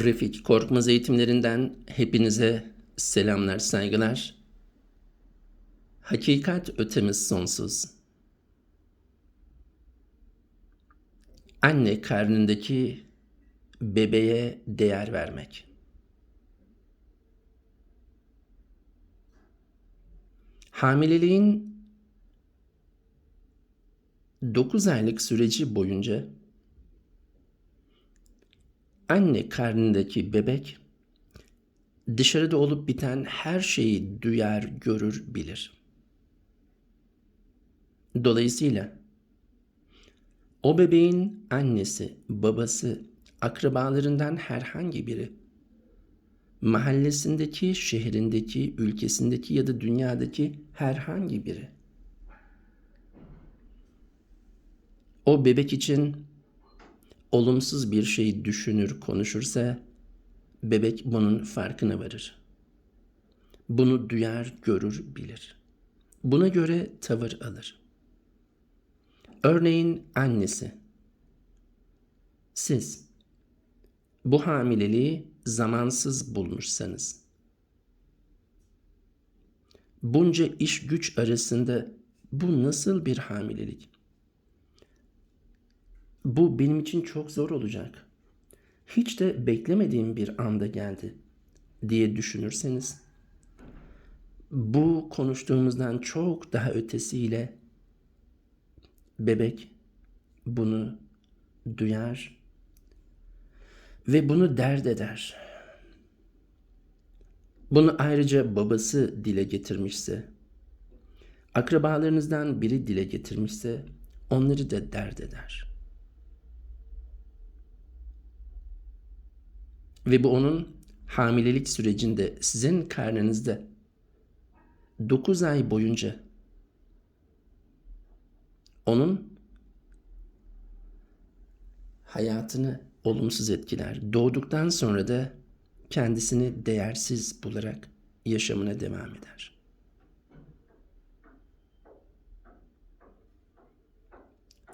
Refik Korkmaz eğitimlerinden hepinize selamlar, saygılar. Hakikat ötemiz sonsuz. Anne karnındaki bebeğe değer vermek. Hamileliğin 9 aylık süreci boyunca anne karnındaki bebek dışarıda olup biten her şeyi duyar, görür, bilir. Dolayısıyla o bebeğin annesi, babası, akrabalarından herhangi biri mahallesindeki, şehrindeki, ülkesindeki ya da dünyadaki herhangi biri o bebek için olumsuz bir şey düşünür, konuşursa bebek bunun farkına varır. Bunu duyar, görür, bilir. Buna göre tavır alır. Örneğin annesi. Siz bu hamileliği zamansız bulmuşsanız, bunca iş güç arasında bu nasıl bir hamilelik? Bu benim için çok zor olacak. Hiç de beklemediğim bir anda geldi diye düşünürseniz bu konuştuğumuzdan çok daha ötesiyle bebek bunu duyar ve bunu dert eder. Bunu ayrıca babası dile getirmişse, akrabalarınızdan biri dile getirmişse onları da dert eder. Ve bu onun hamilelik sürecinde sizin karnınızda 9 ay boyunca onun hayatını olumsuz etkiler. Doğduktan sonra da kendisini değersiz bularak yaşamına devam eder.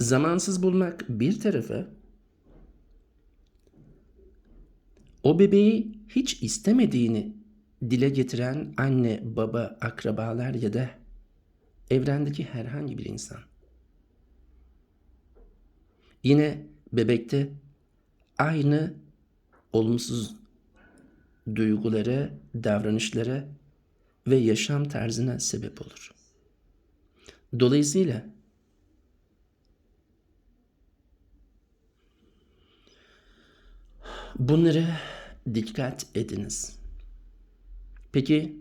Zamansız bulmak bir tarafa o bebeği hiç istemediğini dile getiren anne, baba, akrabalar ya da evrendeki herhangi bir insan. Yine bebekte aynı olumsuz duygulara, davranışlara ve yaşam tarzına sebep olur. Dolayısıyla bunlara dikkat ediniz. Peki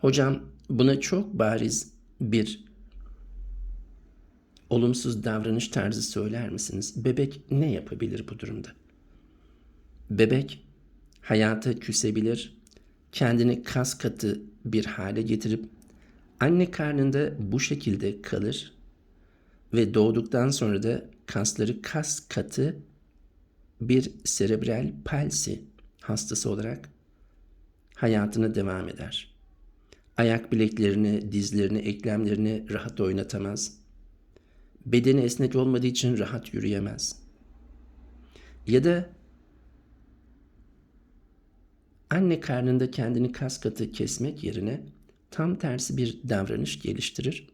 hocam buna çok bariz bir olumsuz davranış tarzı söyler misiniz? Bebek ne yapabilir bu durumda? Bebek hayata küsebilir, kendini kas katı bir hale getirip anne karnında bu şekilde kalır ve doğduktan sonra da kasları kas katı bir serebral palsi hastası olarak hayatına devam eder. Ayak bileklerini, dizlerini, eklemlerini rahat oynatamaz. Bedeni esnek olmadığı için rahat yürüyemez. Ya da anne karnında kendini kas katı kesmek yerine tam tersi bir davranış geliştirir.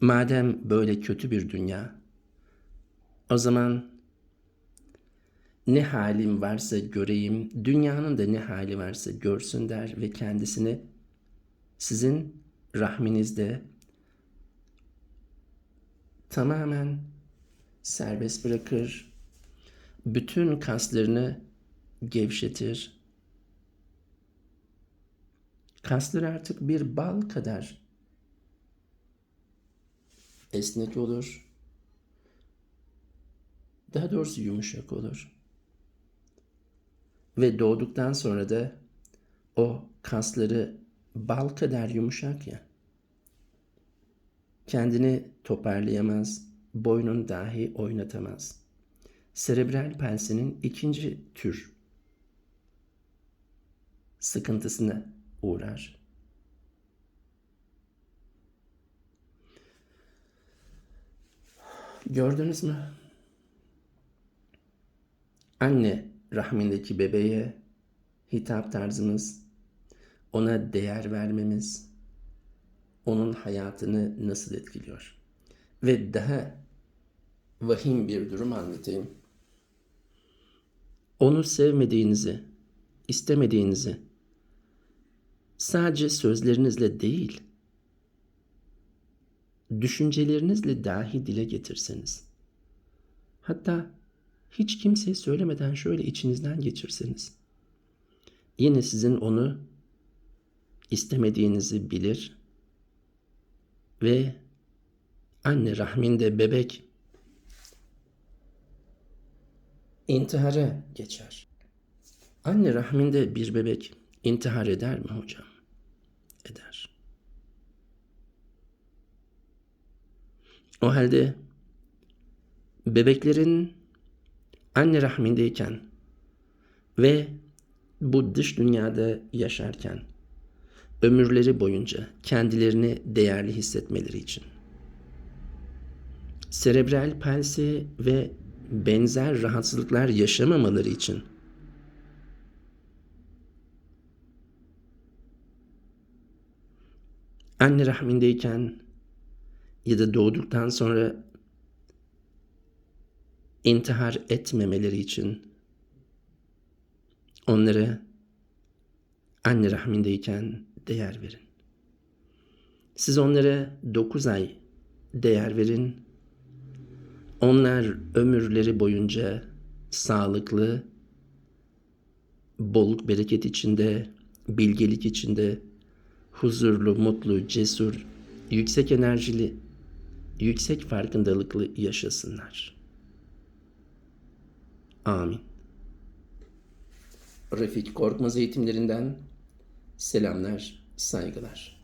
Madem böyle kötü bir dünya, o zaman ne halim varsa göreyim, dünyanın da ne hali varsa görsün der ve kendisini sizin rahminizde tamamen serbest bırakır, bütün kaslarını gevşetir. Kaslar artık bir bal kadar esnek olur. Daha doğrusu yumuşak olur. Ve doğduktan sonra da o kasları bal kadar yumuşak ya. Kendini toparlayamaz, boynun dahi oynatamaz. Serebral palsinin ikinci tür sıkıntısına uğrar. Gördünüz mü? Anne rahmindeki bebeğe hitap tarzımız, ona değer vermemiz, onun hayatını nasıl etkiliyor? Ve daha vahim bir durum anlatayım. Onu sevmediğinizi, istemediğinizi sadece sözlerinizle değil, düşüncelerinizle dahi dile getirseniz, hatta hiç kimseye söylemeden şöyle içinizden geçirseniz, yine sizin onu istemediğinizi bilir ve anne rahminde bebek intihara geçer. Anne rahminde bir bebek intihar eder mi hocam? Eder. O halde bebeklerin anne rahmindeyken ve bu dış dünyada yaşarken ömürleri boyunca kendilerini değerli hissetmeleri için. Serebral palsi ve benzer rahatsızlıklar yaşamamaları için anne rahmindeyken ya da doğduktan sonra intihar etmemeleri için onlara anne rahmindeyken değer verin. Siz onlara 9 ay değer verin. Onlar ömürleri boyunca sağlıklı, bolluk bereket içinde, bilgelik içinde, huzurlu, mutlu, cesur, yüksek enerjili, yüksek farkındalıklı yaşasınlar. Amin. Refik Korkmaz eğitimlerinden selamlar, saygılar.